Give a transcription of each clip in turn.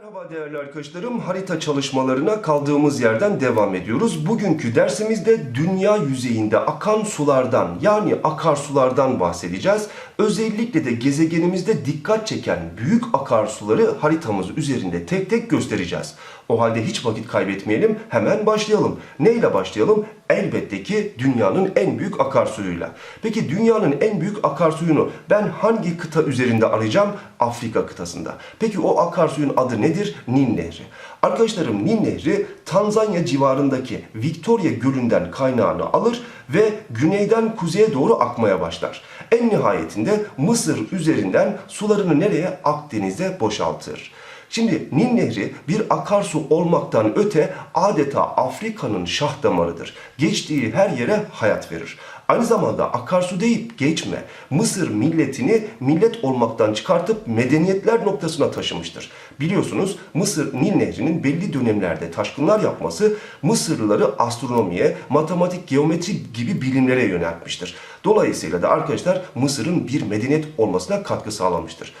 Merhaba değerli arkadaşlarım. Harita çalışmalarına kaldığımız yerden devam ediyoruz. Bugünkü dersimizde dünya yüzeyinde akan sulardan yani akarsulardan bahsedeceğiz. Özellikle de gezegenimizde dikkat çeken büyük akarsuları haritamız üzerinde tek tek göstereceğiz. O halde hiç vakit kaybetmeyelim, hemen başlayalım. Neyle başlayalım? Elbette ki dünyanın en büyük akarsuyuyla. Peki dünyanın en büyük akarsuyunu ben hangi kıta üzerinde arayacağım? Afrika kıtasında. Peki o akarsuyun adı nedir? Nil Nehri. Arkadaşlarım Nil Nehri Tanzanya civarındaki Victoria Gölü'nden kaynağını alır ve güneyden kuzeye doğru akmaya başlar. En nihayetinde Mısır üzerinden sularını nereye? Akdeniz'e boşaltır. Şimdi Nil Nehri bir akarsu olmaktan öte adeta Afrika'nın şah damarıdır. Geçtiği her yere hayat verir. Aynı zamanda akarsu deyip geçme. Mısır milletini millet olmaktan çıkartıp medeniyetler noktasına taşımıştır. Biliyorsunuz Mısır Nil Nehri'nin belli dönemlerde taşkınlar yapması Mısırlıları astronomiye, matematik, geometri gibi bilimlere yöneltmiştir. Dolayısıyla da arkadaşlar Mısır'ın bir medeniyet olmasına katkı sağlamıştır.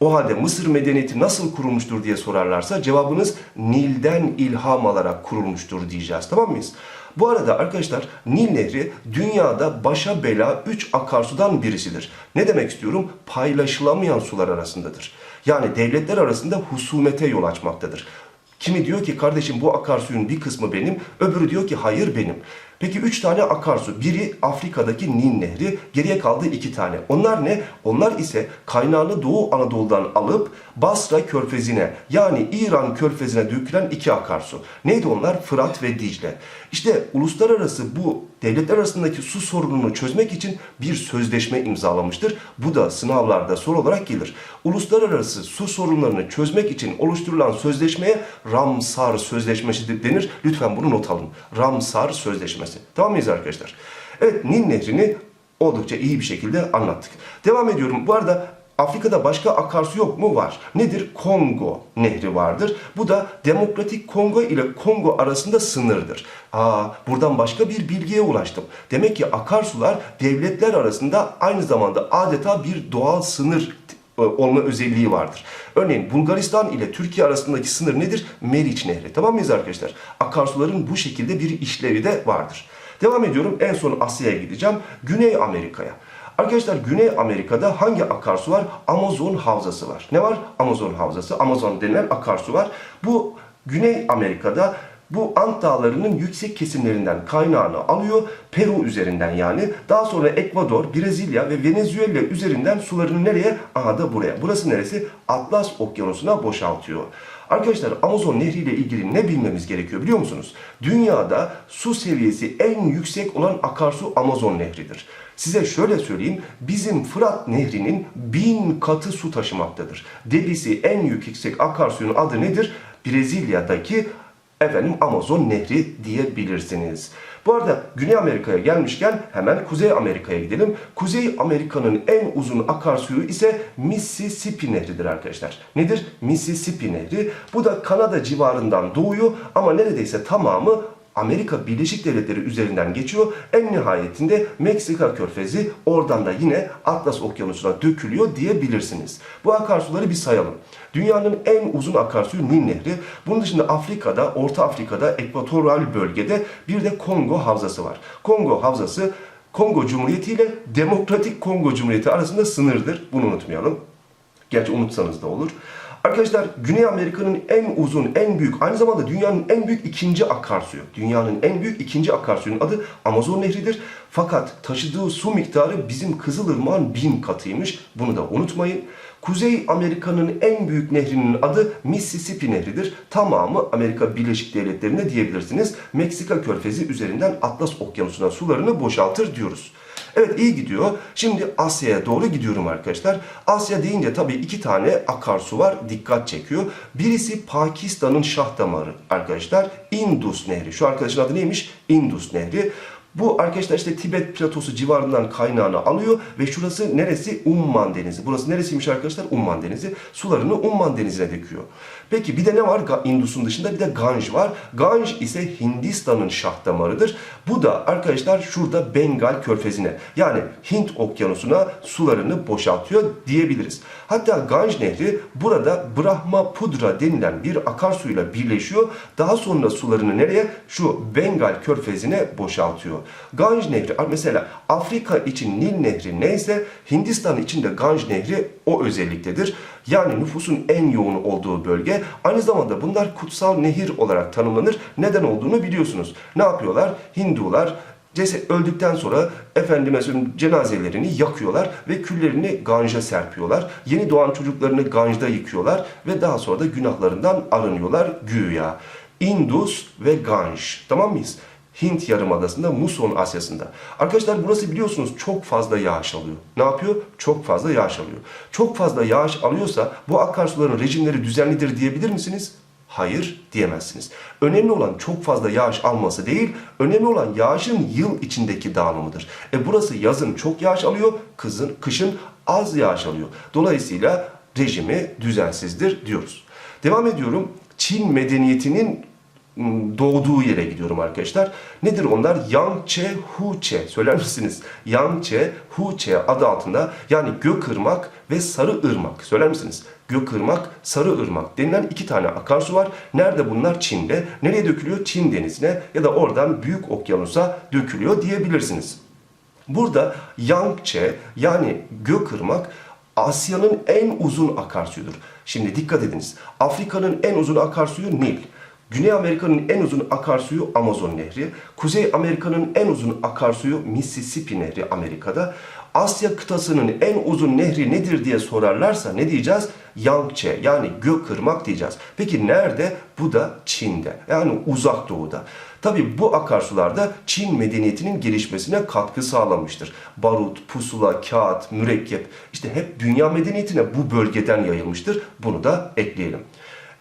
O halde Mısır medeniyeti nasıl kurulmuştur diye sorarlarsa cevabınız Nil'den ilham alarak kurulmuştur diyeceğiz. Tamam mıyız? Bu arada arkadaşlar Nil Nehri dünyada başa bela 3 akarsudan birisidir. Ne demek istiyorum? Paylaşılamayan sular arasındadır. Yani devletler arasında husumete yol açmaktadır. Kimi diyor ki kardeşim bu akarsuyun bir kısmı benim, öbürü diyor ki hayır benim. Peki üç tane akarsu. Biri Afrika'daki Nil Nehri, geriye kaldı iki tane. Onlar ne? Onlar ise kaynağını Doğu Anadolu'dan alıp Basra Körfezi'ne yani İran Körfezi'ne dökülen iki akarsu. Neydi onlar? Fırat ve Dicle. İşte uluslararası bu devletler arasındaki su sorununu çözmek için bir sözleşme imzalamıştır. Bu da sınavlarda soru olarak gelir. Uluslararası su sorunlarını çözmek için oluşturulan sözleşmeye Ramsar Sözleşmesi denir. Lütfen bunu not alın. Ramsar Sözleşmesi. Tamam mıyız arkadaşlar? Evet Nil Nehri'ni oldukça iyi bir şekilde anlattık. Devam ediyorum. Bu arada Afrika'da başka akarsu yok mu? Var. Nedir? Kongo Nehri vardır. Bu da Demokratik Kongo ile Kongo arasında sınırdır. Aa, buradan başka bir bilgiye ulaştım. Demek ki akarsular devletler arasında aynı zamanda adeta bir doğal sınır olma özelliği vardır. Örneğin Bulgaristan ile Türkiye arasındaki sınır nedir? Meriç Nehri. Tamam mıyız arkadaşlar? Akarsuların bu şekilde bir işlevi de vardır. Devam ediyorum. En son Asya'ya gideceğim. Güney Amerika'ya. Arkadaşlar Güney Amerika'da hangi akarsu var? Amazon havzası var. Ne var? Amazon havzası. Amazon denilen akarsu var. Bu Güney Amerika'da bu Ant Dağları'nın yüksek kesimlerinden kaynağını alıyor. Peru üzerinden yani. Daha sonra Ekvador, Brezilya ve Venezuela üzerinden sularını nereye? Aha da buraya. Burası neresi? Atlas Okyanusu'na boşaltıyor. Arkadaşlar Amazon Nehri ile ilgili ne bilmemiz gerekiyor biliyor musunuz? Dünyada su seviyesi en yüksek olan akarsu Amazon Nehri'dir. Size şöyle söyleyeyim, bizim Fırat Nehri'nin bin katı su taşımaktadır. Debisi en yüksek akarsuyun adı nedir? Brezilya'daki efendim Amazon Nehri diyebilirsiniz. Bu arada Güney Amerika'ya gelmişken hemen Kuzey Amerika'ya gidelim. Kuzey Amerika'nın en uzun akarsuyu ise Mississippi Nehri'dir arkadaşlar. Nedir? Mississippi Nehri. Bu da Kanada civarından doğuyor ama neredeyse tamamı Amerika Birleşik Devletleri üzerinden geçiyor. En nihayetinde Meksika Körfezi oradan da yine Atlas Okyanusu'na dökülüyor diyebilirsiniz. Bu akarsuları bir sayalım. Dünyanın en uzun akarsuyu Nil Nehri. Bunun dışında Afrika'da, Orta Afrika'da, ekvatoral bölgede bir de Kongo Havzası var. Kongo Havzası Kongo Cumhuriyeti ile Demokratik Kongo Cumhuriyeti arasında sınırdır. Bunu unutmayalım. Gerçi unutsanız da olur. Arkadaşlar Güney Amerika'nın en uzun, en büyük, aynı zamanda dünyanın en büyük ikinci akarsuyu. Dünyanın en büyük ikinci akarsuyun adı Amazon Nehri'dir. Fakat taşıdığı su miktarı bizim Kızılırmak'ın bin katıymış. Bunu da unutmayın. Kuzey Amerika'nın en büyük nehrinin adı Mississippi Nehri'dir. Tamamı Amerika Birleşik Devletleri'nde diyebilirsiniz. Meksika Körfezi üzerinden Atlas Okyanusu'na sularını boşaltır diyoruz. Evet iyi gidiyor. Şimdi Asya'ya doğru gidiyorum arkadaşlar. Asya deyince tabii iki tane akarsu var. Dikkat çekiyor. Birisi Pakistan'ın şah damarı arkadaşlar. Indus Nehri. Şu arkadaşın adı neymiş? Indus Nehri. Bu arkadaşlar işte Tibet platosu civarından kaynağını alıyor ve şurası neresi? Umman Denizi. Burası neresiymiş arkadaşlar? Umman Denizi. Sularını Umman Denizi'ne döküyor. Peki bir de ne var? Indus'un dışında bir de Ganj var. Ganj ise Hindistan'ın şah damarıdır. Bu da arkadaşlar şurada Bengal körfezine yani Hint okyanusuna sularını boşaltıyor diyebiliriz. Hatta Ganj Nehri burada Brahmapudra denilen bir akarsuyla birleşiyor. Daha sonra sularını nereye? Şu Bengal körfezine boşaltıyor. Ganj Nehri mesela Afrika için Nil Nehri neyse Hindistan için de Ganj Nehri o özelliktedir. Yani nüfusun en yoğun olduğu bölge. Aynı zamanda bunlar kutsal nehir olarak tanımlanır. Neden olduğunu biliyorsunuz. Ne yapıyorlar? Hindular ceset öldükten sonra efendime cenazelerini yakıyorlar ve küllerini Ganj'a serpiyorlar. Yeni doğan çocuklarını Ganj'da yıkıyorlar ve daha sonra da günahlarından arınıyorlar güya. Indus ve Ganj. Tamam mıyız? Hint Yarımadası'nda, Muson Asya'sında. Arkadaşlar burası biliyorsunuz çok fazla yağış alıyor. Ne yapıyor? Çok fazla yağış alıyor. Çok fazla yağış alıyorsa bu akarsuların rejimleri düzenlidir diyebilir misiniz? Hayır diyemezsiniz. Önemli olan çok fazla yağış alması değil, önemli olan yağışın yıl içindeki dağılımıdır. E burası yazın çok yağış alıyor, kızın, kışın az yağış alıyor. Dolayısıyla rejimi düzensizdir diyoruz. Devam ediyorum. Çin medeniyetinin doğduğu yere gidiyorum arkadaşlar. Nedir onlar? Yangtze Huche. Söyler misiniz? Yangtze Huche adı altında yani Gökırmak ve Sarı Irmak. Söyler misiniz? Gökırmak, Sarı Irmak denilen iki tane akarsu var. Nerede bunlar? Çin'de. Nereye dökülüyor? Çin denizine ya da oradan Büyük Okyanus'a dökülüyor diyebilirsiniz. Burada Yangtze yani Gökırmak Asya'nın en uzun akarsuyudur. Şimdi dikkat ediniz. Afrika'nın en uzun akarsuyu Nil. Güney Amerika'nın en uzun akarsuyu Amazon Nehri. Kuzey Amerika'nın en uzun akarsuyu Mississippi Nehri Amerika'da. Asya kıtasının en uzun nehri nedir diye sorarlarsa ne diyeceğiz? Yangtze yani Gökırmak diyeceğiz. Peki nerede? Bu da Çin'de. Yani uzak doğuda. Tabi bu akarsularda Çin medeniyetinin gelişmesine katkı sağlamıştır. Barut, pusula, kağıt, mürekkep işte hep dünya medeniyetine bu bölgeden yayılmıştır. Bunu da ekleyelim.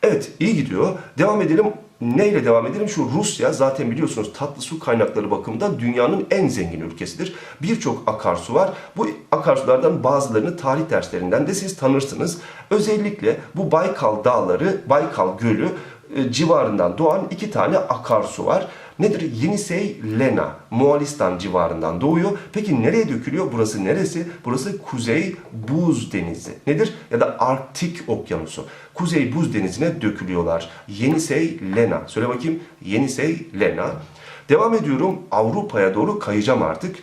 Evet iyi gidiyor. Devam edelim. Neyle devam edelim? Şu Rusya zaten biliyorsunuz tatlı su kaynakları bakımından dünyanın en zengin ülkesidir. Birçok akarsu var. Bu akarsulardan bazılarını tarih derslerinden de siz tanırsınız. Özellikle bu Baykal Dağları, Baykal Gölü e, civarından doğan iki tane akarsu var. Nedir? Yenisey Lena, Moğolistan civarından doğuyor. Peki nereye dökülüyor? Burası neresi? Burası Kuzey Buz Denizi. Nedir? Ya da Arktik Okyanusu. Kuzey Buz Denizi'ne dökülüyorlar. Yenisey Lena. Söyle bakayım. Yenisey Lena. Devam ediyorum. Avrupa'ya doğru kayacağım artık.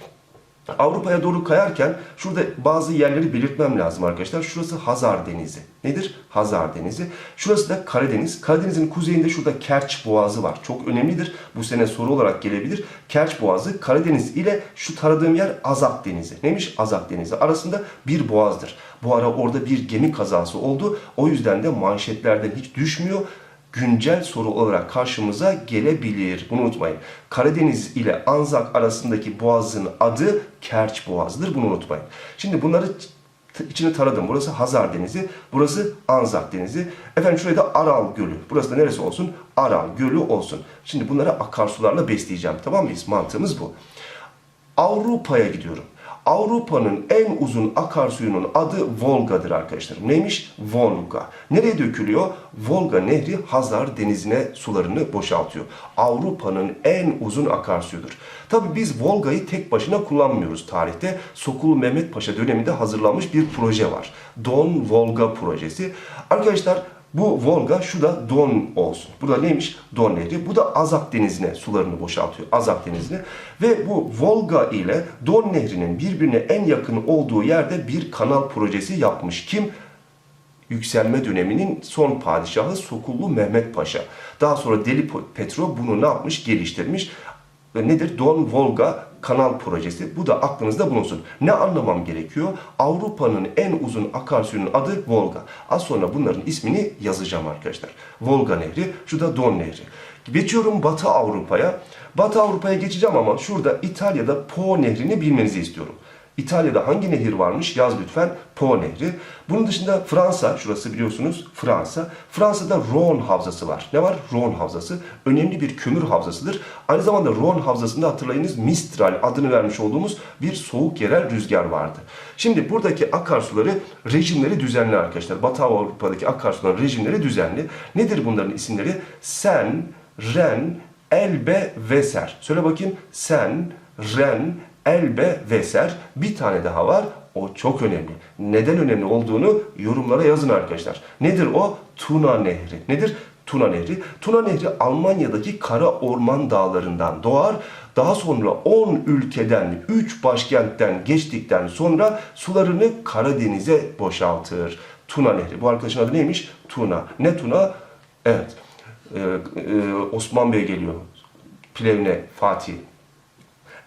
Avrupa'ya doğru kayarken şurada bazı yerleri belirtmem lazım arkadaşlar. Şurası Hazar Denizi. Nedir? Hazar Denizi. Şurası da Karadeniz. Karadeniz'in kuzeyinde şurada Kerç Boğazı var. Çok önemlidir. Bu sene soru olarak gelebilir. Kerç Boğazı Karadeniz ile şu taradığım yer Azak Denizi. Neymiş? Azak Denizi. Arasında bir boğazdır. Bu ara orada bir gemi kazası oldu. O yüzden de manşetlerden hiç düşmüyor güncel soru olarak karşımıza gelebilir. Bunu unutmayın. Karadeniz ile Anzak arasındaki boğazın adı Kerç Boğazı'dır. Bunu unutmayın. Şimdi bunları içini taradım. Burası Hazar Denizi, burası Anzak Denizi. Efendim şuraya da Aral Gölü. Burası da neresi olsun? Aral Gölü olsun. Şimdi bunları akarsularla besleyeceğim. Tamam mıyız? Mantığımız bu. Avrupa'ya gidiyorum. Avrupa'nın en uzun akarsuyunun adı Volga'dır arkadaşlar. Neymiş? Volga. Nereye dökülüyor? Volga Nehri Hazar Denizi'ne sularını boşaltıyor. Avrupa'nın en uzun akarsuyudur. Tabi biz Volga'yı tek başına kullanmıyoruz tarihte. Sokulu Mehmet Paşa döneminde hazırlanmış bir proje var. Don Volga projesi. Arkadaşlar bu Volga şu da Don olsun. Burada neymiş? Don Nehri. Bu da Azak Denizi'ne sularını boşaltıyor. Azak Denizi'ne. Ve bu Volga ile Don Nehri'nin birbirine en yakın olduğu yerde bir kanal projesi yapmış. Kim? Yükselme döneminin son padişahı Sokullu Mehmet Paşa. Daha sonra Deli Petro bunu ne yapmış? Geliştirmiş. Nedir? Don Volga kanal projesi. Bu da aklınızda bulunsun. Ne anlamam gerekiyor? Avrupa'nın en uzun akarsuyunun adı Volga. Az sonra bunların ismini yazacağım arkadaşlar. Volga Nehri, şu da Don Nehri. Geçiyorum Batı Avrupa'ya. Batı Avrupa'ya geçeceğim ama şurada İtalya'da Po Nehri'ni bilmenizi istiyorum. İtalya'da hangi nehir varmış? Yaz lütfen. Po Nehri. Bunun dışında Fransa, şurası biliyorsunuz Fransa. Fransa'da Rhône Havzası var. Ne var? Rhône Havzası. Önemli bir kömür havzasıdır. Aynı zamanda Rhône Havzası'nda hatırlayınız Mistral adını vermiş olduğumuz bir soğuk yerel rüzgar vardı. Şimdi buradaki akarsuları, rejimleri düzenli arkadaşlar. Batı Avrupa'daki akarsuların rejimleri düzenli. Nedir bunların isimleri? Sen, Ren, Elbe, Veser. Söyle bakayım. Sen, Ren, Elbe, Veser. Bir tane daha var. O çok önemli. Neden önemli olduğunu yorumlara yazın arkadaşlar. Nedir o? Tuna Nehri. Nedir? Tuna Nehri. Tuna Nehri Almanya'daki Kara Orman Dağları'ndan doğar. Daha sonra 10 ülkeden, 3 başkentten geçtikten sonra sularını Karadeniz'e boşaltır. Tuna Nehri. Bu arkadaşın adı neymiş? Tuna. Ne Tuna? Evet. Ee, e, Osman Bey geliyor. Plevne, Fatih.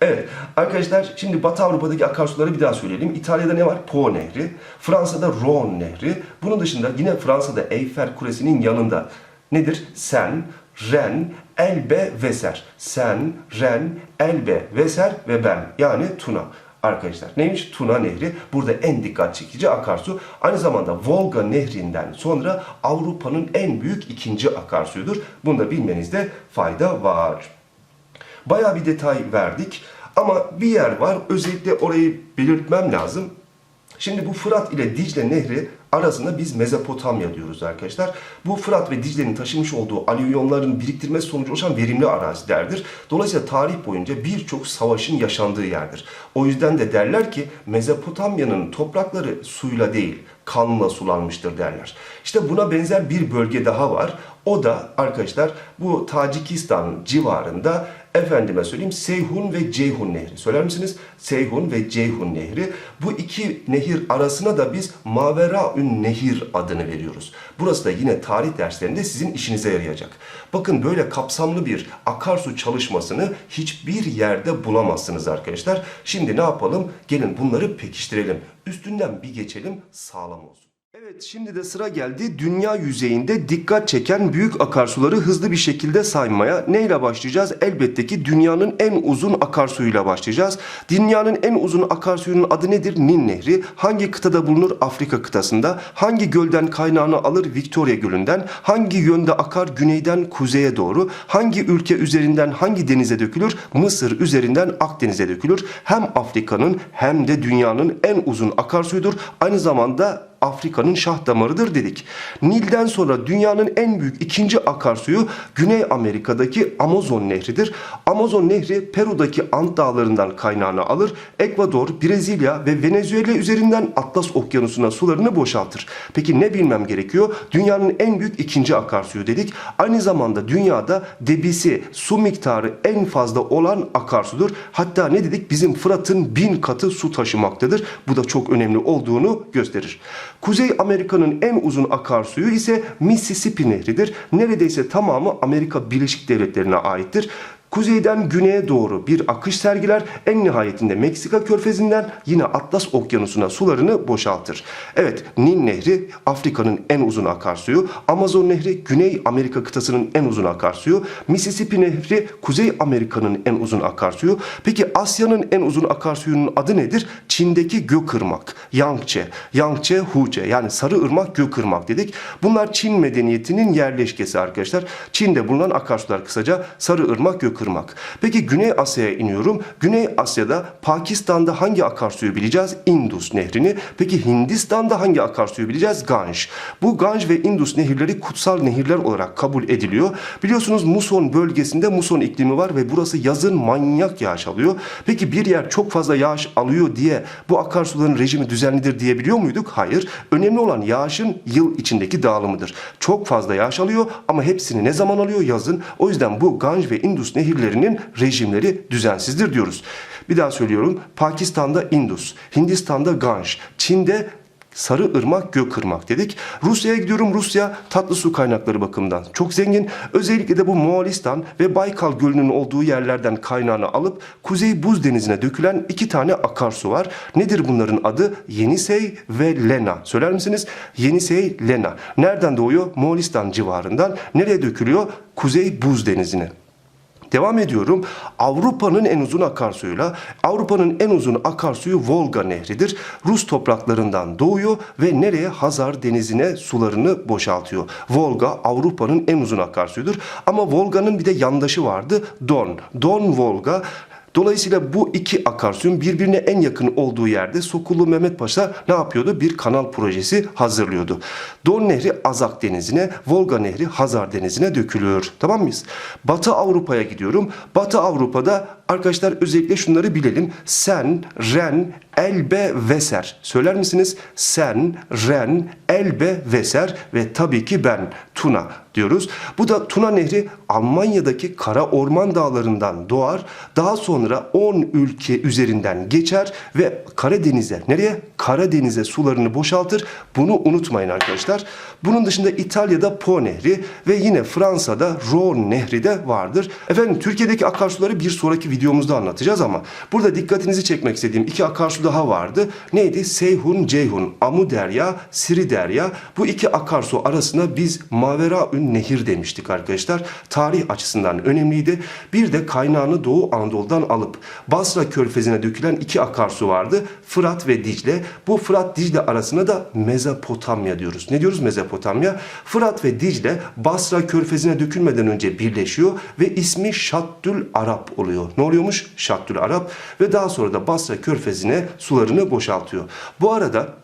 Evet arkadaşlar şimdi Batı Avrupa'daki akarsuları bir daha söyleyelim. İtalya'da ne var? Po Nehri. Fransa'da Rhône Nehri. Bunun dışında yine Fransa'da Eyfel Kulesi'nin yanında nedir? Sen, Ren, Elbe, Veser. Sen, Ren, Elbe, Veser ve ben. Yani Tuna. Arkadaşlar neymiş? Tuna Nehri. Burada en dikkat çekici akarsu. Aynı zamanda Volga Nehri'nden sonra Avrupa'nın en büyük ikinci akarsuyudur. Bunu da bilmenizde fayda var. Bayağı bir detay verdik ama bir yer var özellikle orayı belirtmem lazım. Şimdi bu Fırat ile Dicle Nehri arasında biz Mezopotamya diyoruz arkadaşlar. Bu Fırat ve Dicle'nin taşımış olduğu alüvyonların biriktirmesi sonucu oluşan verimli arazilerdir. Dolayısıyla tarih boyunca birçok savaşın yaşandığı yerdir. O yüzden de derler ki Mezopotamya'nın toprakları suyla değil, kanla sulanmıştır derler. İşte buna benzer bir bölge daha var. O da arkadaşlar bu Tacikistan civarında efendime söyleyeyim Seyhun ve Ceyhun Nehri. Söyler misiniz? Seyhun ve Ceyhun Nehri. Bu iki nehir arasına da biz Maveraün Nehir adını veriyoruz. Burası da yine tarih derslerinde sizin işinize yarayacak. Bakın böyle kapsamlı bir akarsu çalışmasını hiçbir yerde bulamazsınız arkadaşlar. Şimdi ne yapalım? Gelin bunları pekiştirelim. Üstünden bir geçelim sağlam olsun. Evet şimdi de sıra geldi dünya yüzeyinde dikkat çeken büyük akarsuları hızlı bir şekilde saymaya. Neyle başlayacağız? Elbette ki dünyanın en uzun akarsuyuyla başlayacağız. Dünyanın en uzun akarsuyunun adı nedir? Nil Nehri. Hangi kıtada bulunur? Afrika kıtasında. Hangi gölden kaynağını alır? Victoria Gölü'nden. Hangi yönde akar? Güneyden kuzeye doğru. Hangi ülke üzerinden hangi denize dökülür? Mısır üzerinden Akdeniz'e dökülür. Hem Afrika'nın hem de dünyanın en uzun akarsuyudur. Aynı zamanda Afrika'nın şah damarıdır dedik. Nil'den sonra dünyanın en büyük ikinci akarsuyu Güney Amerika'daki Amazon Nehri'dir. Amazon Nehri Peru'daki Ant Dağları'ndan kaynağını alır. Ekvador, Brezilya ve Venezuela üzerinden Atlas Okyanusu'na sularını boşaltır. Peki ne bilmem gerekiyor? Dünyanın en büyük ikinci akarsuyu dedik. Aynı zamanda dünyada debisi, su miktarı en fazla olan akarsudur. Hatta ne dedik? Bizim Fırat'ın bin katı su taşımaktadır. Bu da çok önemli olduğunu gösterir. Kuzey Amerika'nın en uzun akarsuyu ise Mississippi Nehri'dir. Neredeyse tamamı Amerika Birleşik Devletleri'ne aittir. Kuzeyden güneye doğru bir akış sergiler. En nihayetinde Meksika körfezinden yine Atlas Okyanusu'na sularını boşaltır. Evet Nil Nehri Afrika'nın en uzun akarsuyu. Amazon Nehri Güney Amerika kıtasının en uzun akarsuyu. Mississippi Nehri Kuzey Amerika'nın en uzun akarsuyu. Peki Asya'nın en uzun akarsuyunun adı nedir? Çin'deki Gökırmak. Yangtze. Yangtze Huce yani Sarı Irmak Gökırmak dedik. Bunlar Çin medeniyetinin yerleşkesi arkadaşlar. Çin'de bulunan akarsular kısaca Sarı Irmak Gökırmak. Peki Güney Asya'ya iniyorum. Güney Asya'da Pakistan'da hangi akarsuyu bileceğiz? Indus Nehri'ni. Peki Hindistan'da hangi akarsuyu bileceğiz? Ganj. Bu Ganj ve Indus nehirleri kutsal nehirler olarak kabul ediliyor. Biliyorsunuz Muson bölgesinde muson iklimi var ve burası yazın manyak yağış alıyor. Peki bir yer çok fazla yağış alıyor diye bu akarsuların rejimi düzenlidir diyebiliyor muyduk? Hayır. Önemli olan yağışın yıl içindeki dağılımıdır. Çok fazla yağış alıyor ama hepsini ne zaman alıyor? Yazın. O yüzden bu Ganj ve Indus nehirlerinin rejimleri düzensizdir diyoruz. Bir daha söylüyorum. Pakistan'da Indus, Hindistan'da Ganj, Çin'de Sarı ırmak, gök ırmak dedik. Rusya'ya gidiyorum. Rusya tatlı su kaynakları bakımından çok zengin. Özellikle de bu Moğolistan ve Baykal Gölü'nün olduğu yerlerden kaynağını alıp Kuzey Buz Denizi'ne dökülen iki tane akarsu var. Nedir bunların adı? Yenisey ve Lena. Söyler misiniz? Yenisey, Lena. Nereden doğuyor? Moğolistan civarından. Nereye dökülüyor? Kuzey Buz Denizi'ne. Devam ediyorum. Avrupa'nın en uzun akarsuyuyla Avrupa'nın en uzun akarsuyu Volga Nehri'dir. Rus topraklarından doğuyor ve nereye? Hazar Denizi'ne sularını boşaltıyor. Volga Avrupa'nın en uzun akarsuyudur. Ama Volga'nın bir de yandaşı vardı. Don. Don Volga Dolayısıyla bu iki akarsuyun birbirine en yakın olduğu yerde Sokullu Mehmet Paşa ne yapıyordu? Bir kanal projesi hazırlıyordu. Don Nehri Azak Denizi'ne, Volga Nehri Hazar Denizi'ne dökülüyor. Tamam mıyız? Batı Avrupa'ya gidiyorum. Batı Avrupa'da arkadaşlar özellikle şunları bilelim. Sen, Ren, Elbe, Veser. Söyler misiniz? Sen, Ren, Elbe, Veser ve tabii ki ben, Tuna diyoruz. Bu da Tuna Nehri Almanya'daki Kara Orman Dağları'ndan doğar. Daha sonra 10 ülke üzerinden geçer ve Karadeniz'e, nereye? Karadeniz'e sularını boşaltır. Bunu unutmayın arkadaşlar. Bunun dışında İtalya'da Po Nehri ve yine Fransa'da Rhône Nehri de vardır. Efendim Türkiye'deki akarsuları bir sonraki videomuzda anlatacağız ama burada dikkatinizi çekmek istediğim iki akarsu daha vardı. Neydi? Seyhun, Ceyhun, Amu Derya, Siri Derya. Bu iki akarsu arasında biz Maveraün Nehir demiştik arkadaşlar. Tarih açısından önemliydi. Bir de kaynağını Doğu Anadolu'dan alıp Basra Körfezi'ne dökülen iki akarsu vardı. Fırat ve Dicle. Bu Fırat Dicle arasına da Mezopotamya diyoruz. Ne diyoruz Mezopotamya? Fırat ve Dicle Basra Körfezi'ne dökülmeden önce birleşiyor ve ismi Şattül Arap oluyor. Ne oluyormuş? Şattül Arap ve daha sonra da Basra Körfezi'ne sularını boşaltıyor. Bu arada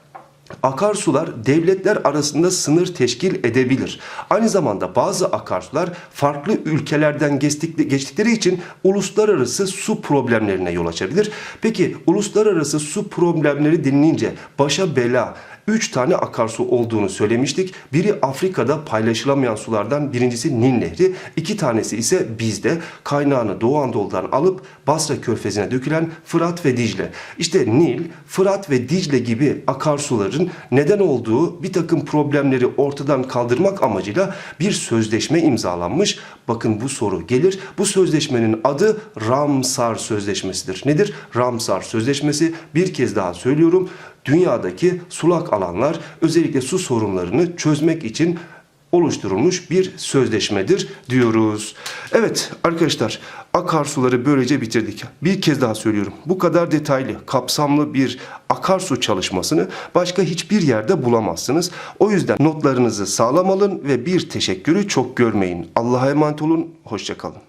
Akarsular devletler arasında sınır teşkil edebilir. Aynı zamanda bazı akarsular farklı ülkelerden geçtik- geçtikleri için uluslararası su problemlerine yol açabilir. Peki uluslararası su problemleri denilince başa bela 3 tane akarsu olduğunu söylemiştik. Biri Afrika'da paylaşılamayan sulardan birincisi Nil Nehri. iki tanesi ise bizde kaynağını Doğu Anadolu'dan alıp Basra Körfezi'ne dökülen Fırat ve Dicle. İşte Nil, Fırat ve Dicle gibi akarsuların neden olduğu bir takım problemleri ortadan kaldırmak amacıyla bir sözleşme imzalanmış. Bakın bu soru gelir. Bu sözleşmenin adı Ramsar Sözleşmesi'dir. Nedir? Ramsar Sözleşmesi. Bir kez daha söylüyorum dünyadaki sulak alanlar özellikle su sorunlarını çözmek için oluşturulmuş bir sözleşmedir diyoruz. Evet arkadaşlar akarsuları böylece bitirdik. Bir kez daha söylüyorum. Bu kadar detaylı, kapsamlı bir akarsu çalışmasını başka hiçbir yerde bulamazsınız. O yüzden notlarınızı sağlam alın ve bir teşekkürü çok görmeyin. Allah'a emanet olun. Hoşçakalın.